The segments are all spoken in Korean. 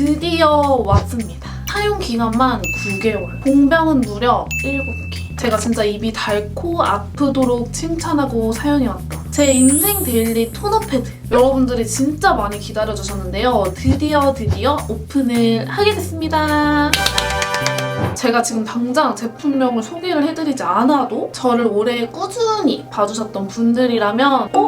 드디어 왔습니다. 사용 기간만 9개월. 공병은 무려 7개. 제가 진짜 입이 닳고 아프도록 칭찬하고 사용해왔던 제 인생 데일리 토너 패드. 여러분들이 진짜 많이 기다려주셨는데요. 드디어 드디어 오픈을 하게 됐습니다. 제가 지금 당장 제품명을 소개를 해드리지 않아도 저를 오래 꾸준히 봐주셨던 분들이라면 어?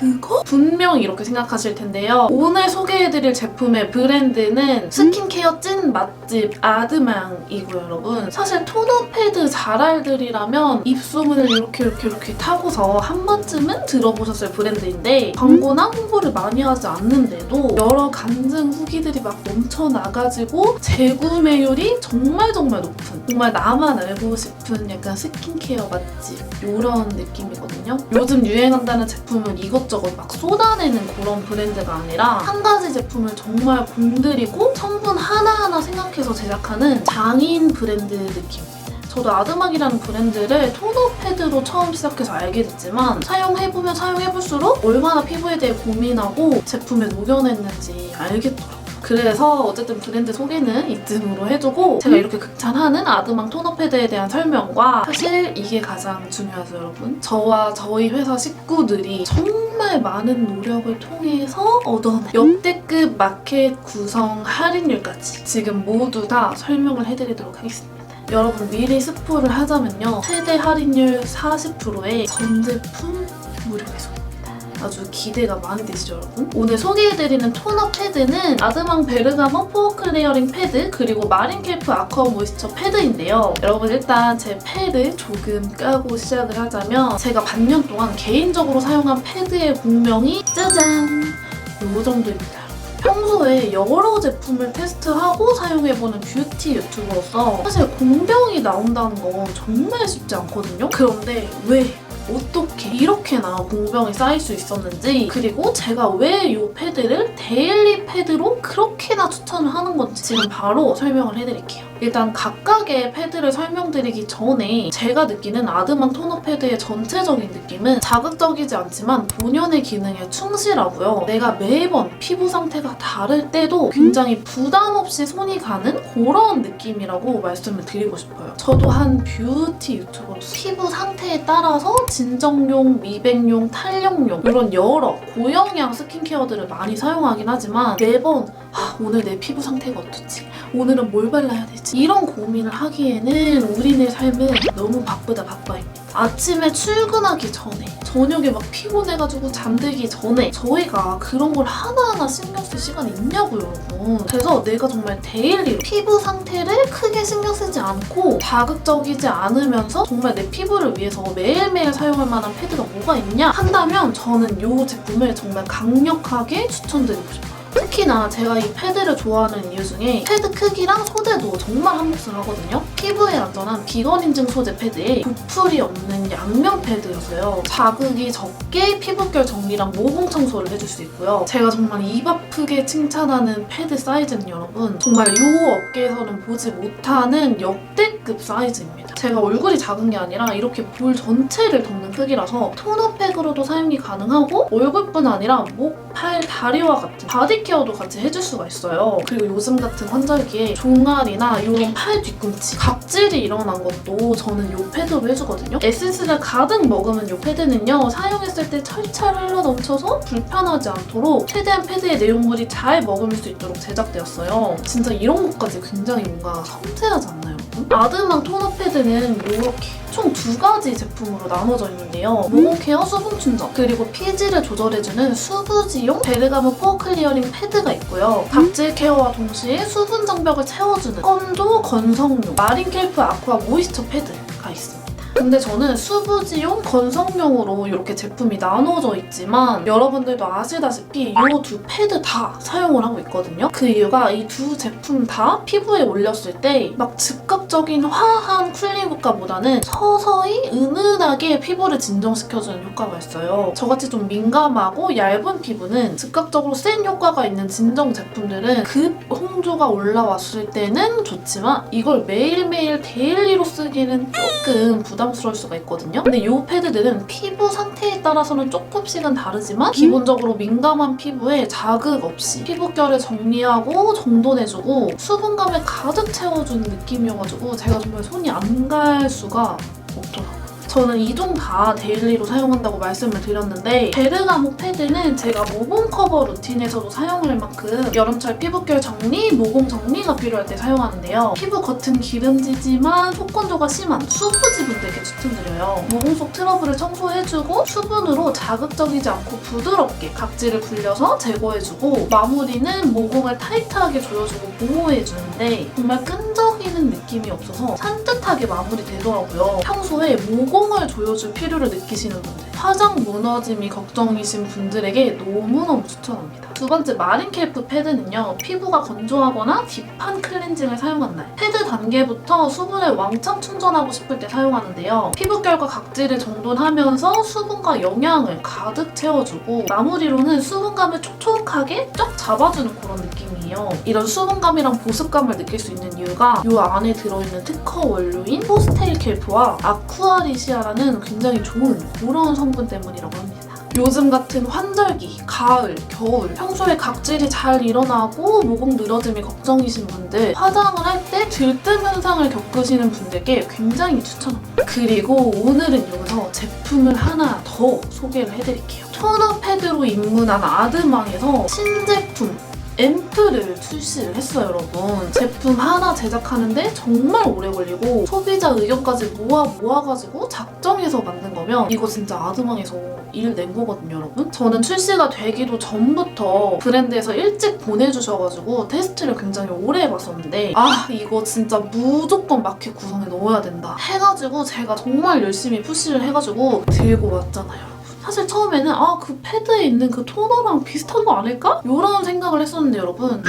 그거? 분명히 이렇게 생각하실 텐데요. 오늘 소개해드릴 제품의 브랜드는 스킨케어 찐 맛집 아드망이고요, 여러분. 사실 토너 패드 잘 알들이라면 입소문을 이렇게 이렇게 이렇게 타고서 한 번쯤은 들어보셨을 브랜드인데 광고나 홍보를 많이 하지 않는데도 여러 간증 후기들이 막 넘쳐나가지고 재구매율이 정말 정말 높은 정말 나만 알고 싶은 약간 스킨케어 맛집 이런 느낌이거든요. 요즘 유행한다는 제품은 이것저것 막 쏟아내는 그런 브랜드가 아니라 한 가지 제품을 정말 공들이고 성분 하나하나 생각해서 제작하는 장인 브랜드 느낌입니다. 저도 아드막이라는 브랜드를 토너 패드로 처음 시작해서 알게 됐지만 사용해보면 사용해볼수록 얼마나 피부에 대해 고민하고 제품에 녹여냈는지 알겠더라고요. 그래서 어쨌든 브랜드 소개는 이쯤으로 해주고 제가 이렇게 극찬하는 아드망 토너 패드에 대한 설명과 사실 이게 가장 중요하죠 여러분. 저와 저희 회사 식구들이 정말 많은 노력을 통해서 얻어낸 역대급 마켓 구성 할인율까지 지금 모두 다 설명을 해드리도록 하겠습니다. 여러분 미리 스포를 하자면요. 최대 할인율 40%의 전 제품 아주 기대가 많이 되시죠 여러분? 오늘 소개해드리는 토너 패드는 아드망 베르가모 포어 클리어링 패드 그리고 마린켈프 아쿠아 모이스처 패드인데요 여러분 일단 제 패드 조금 까고 시작을 하자면 제가 반년 동안 개인적으로 사용한 패드의 공명이 짜잔 요 정도입니다 평소에 여러 제품을 테스트하고 사용해보는 뷰티 유튜버로서 사실 공병이 나온다는 건 정말 쉽지 않거든요. 그런데 왜 어떻게 이렇게나 공병이 쌓일 수 있었는지 그리고 제가 왜 이 패드를 데일리 패드로 그렇게나 추천을 하는 건지 지금 바로 설명을 해드릴게요. 일단 각각의 패드를 설명드리기 전에 제가 느끼는 아드망 토너 패드의 전체적인 느낌은 자극적이지 않지만 본연의 기능에 충실하고요. 내가 매번 피부 상태가 다를 때도 굉장히 부담 없이 손이 가는 그런 느낌이라고 말씀을 드리고 싶어요. 저도 한 뷰티 유튜버로서 피부 상태에 따라서 진정용, 미백용, 탄력용 이런 여러 고영양 스킨케어들을 많이 사용하긴 하지만 매번 아, 오늘 내 피부 상태가 어떻지? 오늘은 뭘 발라야 되지? 이런 고민을 하기에는 우리네 삶은 너무 바쁘다 바빠입니다. 아침에 출근하기 전에 저녁에 막 피곤해가지고 잠들기 전에 저희가 그런 걸 하나하나 신경 쓸 시간이 있냐고요 여러분 그래서 내가 정말 데일리로 피부 상태를 크게 신경 쓰지 않고 자극적이지 않으면서 정말 내 피부를 위해서 매일매일 사용할 만한 패드가 뭐가 있냐 한다면 저는 이 제품을 정말 강력하게 추천드리고 싶어요 특히나 제가 이 패드를 좋아하는 이유 중에 패드 크기랑 소재도 정말 한 몫을 하거든요. 피부에 안전한 비건 인증 소재 패드에 부풀이 없는 양면 패드여서요. 자극이 적게 피부결 정리랑 모공 청소를 해줄 수 있고요. 제가 정말 입 아프게 칭찬하는 패드 사이즈는 여러분 정말 이 업계에서는 보지 못하는 역대급 사이즈입니다. 제가 얼굴이 작은 게 아니라 이렇게 볼 전체를 덮는 크기라서 토너팩으로도 사용이 가능하고 얼굴뿐 아니라 목, 팔, 다리와 같은 바디 케어도 같이 해줄 수가 있어요. 그리고 요즘 같은 환절기에 종아리나 이런 팔 뒤꿈치 각질이 일어난 것도 저는 이 패드로 해주거든요. 에센스를 가득 먹으면 이 패드는요 사용했을 때 철철 흘러 넘쳐서 불편하지 않도록 최대한 패드의 내용물이 잘 머금을 수 있도록 제작되었어요. 진짜 이런 것까지 굉장히 뭔가 섬세하지 않나요? 아드망 토너 패드는 이렇게 총 두 가지 제품으로 나눠져 있는데요. 모공 케어 수분 충전 그리고 피지를 조절해주는 수부지용 베르가모 포어 클리어링 패드가 있고요. 각질 케어와 동시에 수분 장벽을 채워주는 건조 건성용 마린켈프 아쿠아 모이스처 패드가 있습니다. 근데 저는 수부지용, 건성용으로 이렇게 제품이 나눠져 있지만 여러분들도 아시다시피 이 두 패드 다 사용을 하고 있거든요. 그 이유가 이 두 제품 다 피부에 올렸을 때 막 즉각적인 화한 쿨링 효과보다는 서서히 은은하게 피부를 진정시켜주는 효과가 있어요. 저같이 좀 민감하고 얇은 피부는 즉각적으로 센 효과가 있는 진정 제품들은 급 홍보 성조가 올라왔을 때는 좋지만 이걸 매일매일 데일리로 쓰기는 조금 부담 스러울 수가 있거든요. 근데 이 패드들은 피부 상태에 따라서는 조금씩은 다르지만 기본적으로 민감한 피부에 자극 없이 피부결을 정리하고 정돈해주고 수분감을 가득 채워주는 느낌이어가지고 제가 정말 손이 안 갈 수가 없더라고요. 저는 이종다 데일리로 사용한다고 말씀을 드렸는데 베르가모 패드는 제가 모공 커버 루틴에서도 사용할 만큼 여름철 피부결 정리, 모공 정리가 필요할 때 사용하는데요. 피부 겉은 기름지지만 속건조가 심한 수부지 분들께 추천드려요. 모공 속 트러블을 청소해주고 수분으로 자극적이지 않고 부드럽게 각질을 굴려서 제거해주고 마무리는 모공을 타이트하게 조여주고 보호해주는데 정말 끈 적이는 느낌이 없어서 산뜻하게 마무리되더라고요. 평소에 모공을 조여줄 필요를 느끼시는 분들, 화장 무너짐이 걱정이신 분들에게 너무너무 추천합니다. 두 번째 마린켈프 패드는요. 피부가 건조하거나 딥한 클렌징을 사용한 날 패드 단계부터 수분을 왕창 충전하고 싶을 때 사용하는데요. 피부결과 각질을 정돈하면서 수분과 영양을 가득 채워주고 마무리로는 수분감을 촉촉하게 쫙 잡아주는 그런 느낌이에요. 이런 수분감이랑 보습감을 느낄 수 있는 이유가 이 안에 들어있는 특허 원료인 포스테일 켈프와 아쿠아리시아라는 굉장히 좋은 그런 성분 때문이라고 합니다. 요즘 같은 환절기, 가을, 겨울, 평소에 각질이 잘 일어나고 모공 늘어짐이 걱정이신 분들, 화장을 할 때 들뜸 현상을 겪으시는 분들께 굉장히 추천합니다. 그리고 오늘은 여기서 제품을 하나 더 소개를 해드릴게요. 토너 패드로 입문한 아드망에서 신제품 앰플을 출시를 했어요, 여러분. 제품 하나 제작하는데 정말 오래 걸리고 소비자 의견까지 모아 모아가지고 작정해서 만든 거면 이거 진짜 아드망에서 일 낸 거거든요, 여러분. 저는 출시가 되기도 전부터 브랜드에서 일찍 보내주셔가지고 테스트를 굉장히 오래 해봤었는데 아 이거 진짜 무조건 마켓 구성에 넣어야 된다 해가지고 제가 정말 열심히 푸시를 해가지고 들고 왔잖아요. 사실 처음에는 아 그 패드에 있는 그 토너랑 비슷한 거 아닐까? 이런 생각을 했었는데 여러분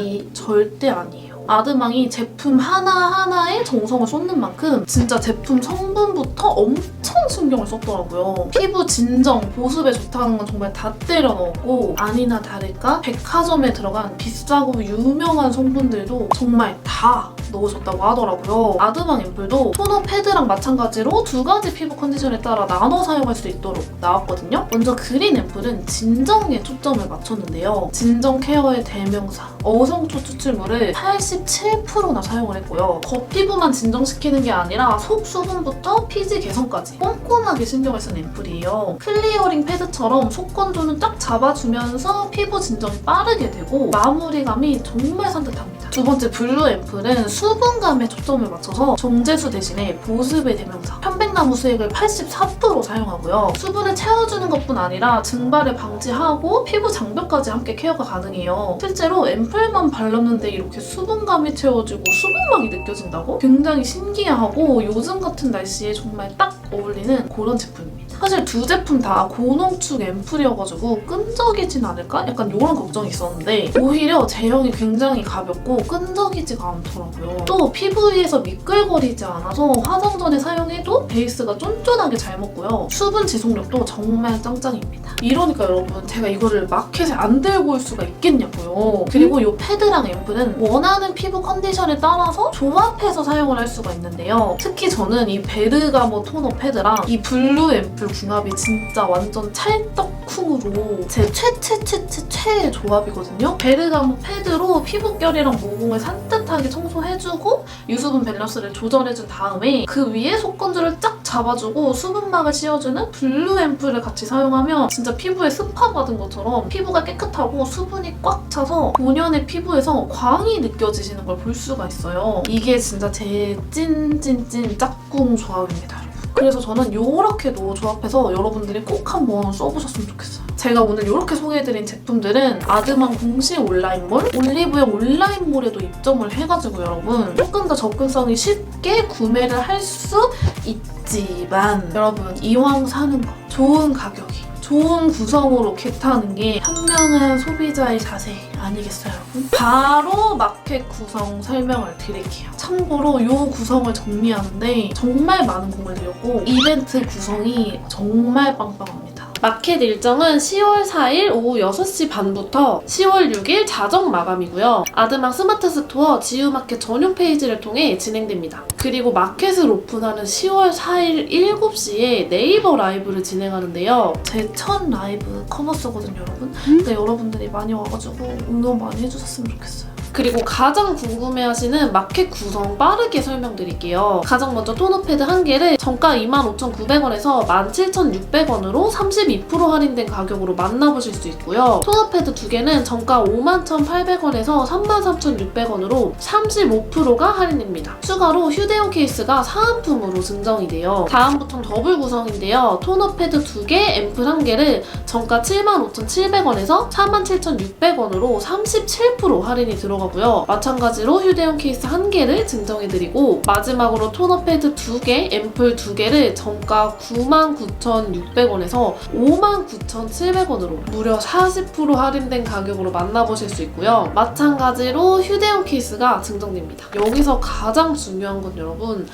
이게 절대 아니에요. 아드망이 제품 하나하나에 정성을 쏟는 만큼 진짜 제품 성분부터 엄청 신경을 썼더라고요. 피부 진정, 보습에 좋다는 건 정말 다 때려 넣었고 아니나 다를까 백화점에 들어간 비싸고 유명한 성분들도 정말 다 넣으셨다고 하더라고요. 아드망 앰플도 토너 패드랑 마찬가지로 두 가지 피부 컨디션에 따라 나눠 사용할 수 있도록 나왔거든요. 먼저 그린 앰플은 진정에 초점을 맞췄는데요. 진정 케어의 대명사 어성초 추출물을 87%나 사용을 했고요. 겉피부만 진정시키는 게 아니라 속 수분부터 피지 개선까지 꼼꼼하게 신경을 쓴 앰플이에요. 클리어링 패드처럼 속 건조는 딱 잡아주면서 피부 진정이 빠르게 되고 마무리감이 정말 산뜻합니다. 두 번째 블루 앰플은 수분감에 초점을 맞춰서 정제수 대신에 보습의 대명사 편백나무 수액을 84%로 사용하고요. 수분을 채워주는 것뿐 아니라 증발을 방지하고 피부 장벽까지 함께 케어가 가능해요. 실제로 앰플만 발랐는데 이렇게 수분감이 채워지고 수분막이 느껴진다고? 굉장히 신기하고 요즘 같은 날씨에 정말 딱 어울리는 그런 제품입니다. 사실 두 제품 다 고농축 앰플이어가지고 끈적이진 않을까? 약간 이런 걱정이 있었는데 오히려 제형이 굉장히 가볍고 끈적이지가 않더라고요. 또 피부 위에서 미끌거리지 않아서 화장 전에 사용해도 베이스가 쫀쫀하게 잘 먹고요. 수분 지속력도 정말 짱짱입니다. 이러니까 여러분 제가 이거를 마켓에 안 들고 올 수가 있겠냐고요. 그리고 이 패드랑 앰플은 원하는 피부 컨디션에 따라서 조합해서 사용을 할 수가 있는데요. 특히 저는 이 베르가모 토너 패드랑 이 블루 앰플 궁합이 진짜 완전 찰떡쿵으로 제 최최최최 최의 조합이거든요. 베르가모 패드로 피부결이랑 모공을 산뜻하게 청소해주고 유수분 밸런스를 조절해준 다음에 그 위에 속건조를 쫙 잡아주고 수분막을 씌워주는 블루 앰플을 같이 사용하면 진짜 피부에 스파 받은 것처럼 피부가 깨끗하고 수분이 꽉 차서 본연의 피부에서 광이 느껴지시는 걸 볼 수가 있어요. 이게 진짜 제 찐찐찐 짝꿍 조합입니다. 그래서 저는 이렇게도 조합해서 여러분들이 꼭 한번 써보셨으면 좋겠어요. 제가 오늘 이렇게 소개해드린 제품들은 아드망 공식 온라인몰, 올리브영 온라인몰에도 입점을 해가지고 여러분 조금 더 접근성이 쉽게 구매를 할 수 있지만 여러분 이왕 사는 거 좋은 가격이 좋은 구성으로 개타는 게 현명한 소비자의 자세 아니겠어요, 여러분? 바로 마켓 구성 설명을 드릴게요. 참고로 이 구성을 정리하는데 정말 많은 공을 들였고 이벤트 구성이 정말 빵빵합니다. 마켓 일정은 10월 4일 오후 6시 반부터 10월 6일 자정 마감이고요. 아드망 스마트 스토어 지우마켓 전용 페이지를 통해 진행됩니다. 그리고 마켓을 오픈하는 10월 4일 7시에 네이버 라이브를 진행하는데요. 제 첫 라이브 커머스거든요, 여러분. 근데 여러분들이 많이 와가지고 응원 많이 해주셨으면 좋겠어요. 그리고 가장 궁금해하시는 마켓 구성 빠르게 설명드릴게요. 가장 먼저 토너 패드 한 개를 정가 25,900원에서 17,600원으로 32% 할인된 가격으로 만나보실 수 있고요. 토너 패드 두 개는 정가 51,800원에서 33,600원으로 35%가 할인됩니다. 추가로 휴대용 케이스가 사은품으로 증정이 돼요. 다음부터는 더블 구성인데요. 토너 패드 두 개, 앰플 한 개를 정가 75,700원에서 47,600원으로 37% 할인이 들어가 고요. 마찬가지로 휴대용 케이스 한 개를 증정해드리고 마지막으로 토너 패드 두 개, 앰플 두 개를 정가 99,600원에서 59,700원으로 무려 40% 할인된 가격으로 만나보실 수 있고요. 마찬가지로 휴대용 케이스가 증정됩니다. 여기서 가장 중요한 건 여러분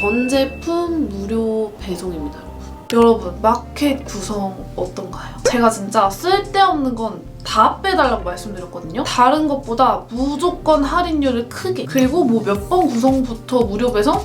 전 제품 무료 배송입니다. 여러분. 마켓 구성 어떤가요? 제가 진짜 쓸데없는 건 다 빼달라고 말씀드렸거든요. 다른 것보다 무조건 할인율을 크게. 그리고 뭐 몇 번 구성부터 무료 배송?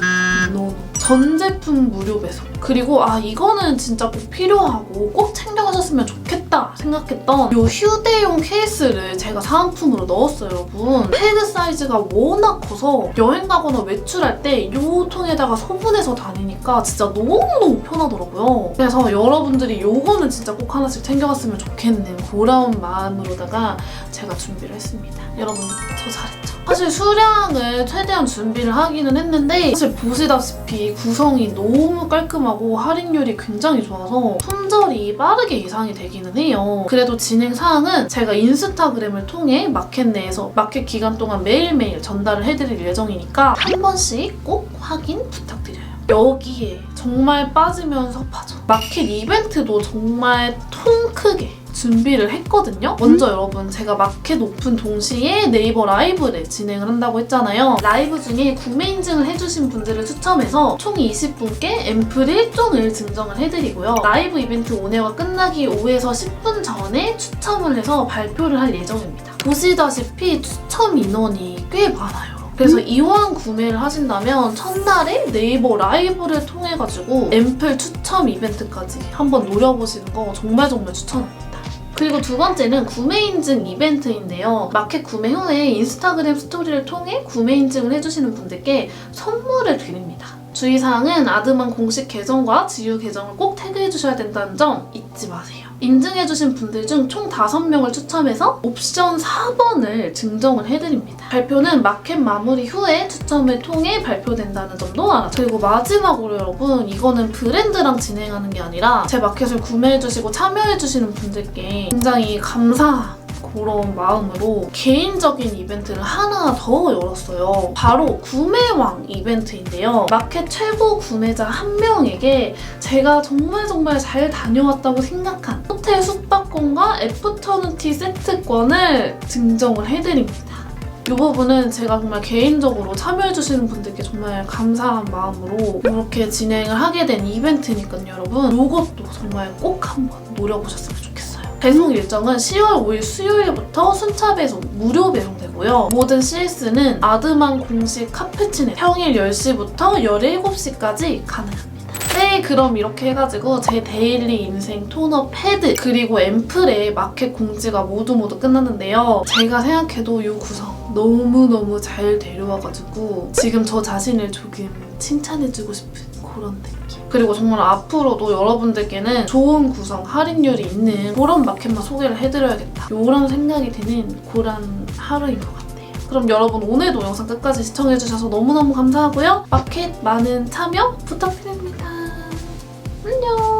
노. 전 제품 무료 배송. 그리고 아 이거는 진짜 꼭 필요하고 꼭 챙겨 가셨으면 좋겠다 생각했던 이 휴대용 케이스를 제가 사은품으로 넣었어요 여러분. 패드 사이즈가 워낙 커서 여행 가거나 외출할 때 이 통에다가 소분해서 다니니까 진짜 너무너무 편하더라고요. 그래서 여러분들이 요거는 진짜 꼭 하나씩 챙겨갔으면 좋겠는 그런 마음으로다가 제가 준비를 했습니다. 여러분 저 잘했죠 사실 수량을 최대한 준비를 하기는 했는데 사실 보시다시피 구성이 너무 깔끔하고 할인율이 굉장히 좋아서 품절이 빠르게 예상이 되기는 해요. 그래도 진행 사항은 제가 인스타그램을 통해 마켓 내에서 마켓 기간 동안 매일매일 전달을 해드릴 예정이니까 한 번씩 꼭 확인 부탁드려요. 여기에 정말 빠지면서 빠져. 마켓 이벤트도 정말 통 크게 준비를 했거든요. 먼저 여러분 제가 마켓 오픈 동시에 네이버 라이브를 진행을 한다고 했잖아요. 라이브 중에 구매 인증을 해주신 분들을 추첨해서 총 20분께 앰플 1종을 증정을 해드리고요. 라이브 이벤트 온에어가 끝나기 5에서 10분 전에 추첨을 해서 발표를 할 예정입니다. 보시다시피 추첨 인원이 꽤 많아요. 그래서 이왕 구매를 하신다면 첫날에 네이버 라이브를 통해 가지고 앰플 추첨 이벤트까지 한번 노려보시는 거 정말 정말 추천합니다. 그리고 두 번째는 구매 인증 이벤트인데요. 마켓 구매 후에 인스타그램 스토리를 통해 구매 인증을 해주시는 분들께 선물을 드립니다. 주의사항은 아드만 공식 계정과 지유 계정을 꼭 태그해주셔야 된다는 점 잊지 마세요. 인증해주신 분들 중 총 5명을 추첨해서 옵션 4번을 증정을 해드립니다. 발표는 마켓 마무리 후에 추첨을 통해 발표된다는 점도 알아. 그리고 마지막으로 여러분 이거는 브랜드랑 진행하는 게 아니라 제 마켓을 구매해주시고 참여해주시는 분들께 굉장히 감사. 그런 마음으로 개인적인 이벤트를 하나 더 열었어요. 바로 구매왕 이벤트인데요. 마켓 최고 구매자 한 명에게 제가 정말 정말 잘 다녀왔다고 생각한 호텔 숙박권과 애프터누티 세트권을 증정을 해드립니다. 이 부분은 제가 정말 개인적으로 참여해주시는 분들께 정말 감사한 마음으로 이렇게 진행을 하게 된 이벤트니까요, 여러분. 이것도 정말 꼭 한번 노려보셨으면 좋겠어요. 배송 일정은 10월 5일 수요일부터 순차 배송 무료 배송되고요. 모든 CS는 아드만 공식 카페치네 평일 10시부터 17시까지 가능합니다. 네, 그럼 이렇게 해가지고 제 데일리 인생 토너 패드 그리고 앰플의 마켓 공지가 모두 모두 끝났는데요. 제가 생각해도 이 구성 너무너무 잘 데려와가지고 지금 저 자신을 조금 칭찬해주고 싶은 그런 느낌. 그리고 정말 앞으로도 여러분들께는 좋은 구성, 할인율이 있는 그런 마켓만 소개를 해드려야겠다. 이런 생각이 드는 그런 하루인 것 같아요. 그럼 여러분 오늘도 영상 끝까지 시청해주셔서 너무너무 감사하고요. 마켓 많은 참여 부탁드립니다. 안녕!